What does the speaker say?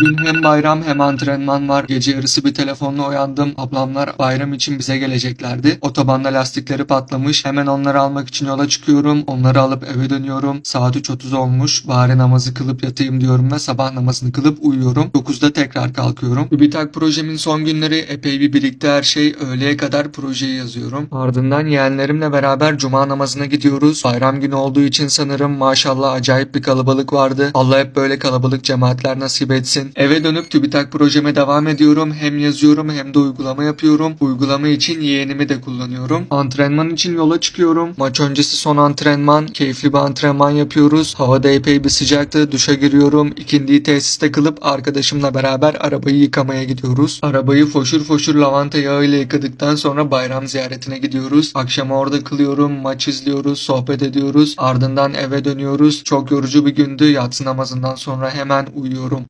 Bugün hem bayram hem antrenman var. Gece yarısı bir telefonla uyandım. Ablamlar bayram için bize geleceklerdi. Otobanda lastikleri patlamış. Hemen onları almak için yola çıkıyorum. Onları alıp eve dönüyorum. Saat 3.30 olmuş. Bari namazı kılıp yatayım diyorum ve sabah namazını kılıp uyuyorum. 9'da tekrar kalkıyorum. TÜBİTAK projemin son günleri epey bir birikti her şey. Öğleye kadar projeyi yazıyorum. Ardından yeğenlerimle beraber cuma namazına gidiyoruz. Bayram günü olduğu için sanırım maşallah acayip bir kalabalık vardı. Allah hep böyle kalabalık cemaatler nasip etsin. Eve dönüp TÜBİTAK projeme devam ediyorum. Hem yazıyorum hem de uygulama yapıyorum. Uygulama için yeğenimi de kullanıyorum. Antrenman için yola çıkıyorum. Maç öncesi son antrenman. Keyifli bir antrenman yapıyoruz. Havada epey bir sıcaktı. Duşa giriyorum. İkindiyi tesiste kılıp arkadaşımla beraber arabayı yıkamaya gidiyoruz. Arabayı foşur foşur lavanta yağıyla yıkadıktan sonra bayram ziyaretine gidiyoruz. Akşam orada kılıyorum. Maç izliyoruz. Sohbet ediyoruz. Ardından eve dönüyoruz. Çok yorucu bir gündü. Yatsı namazından sonra hemen uyuyorum.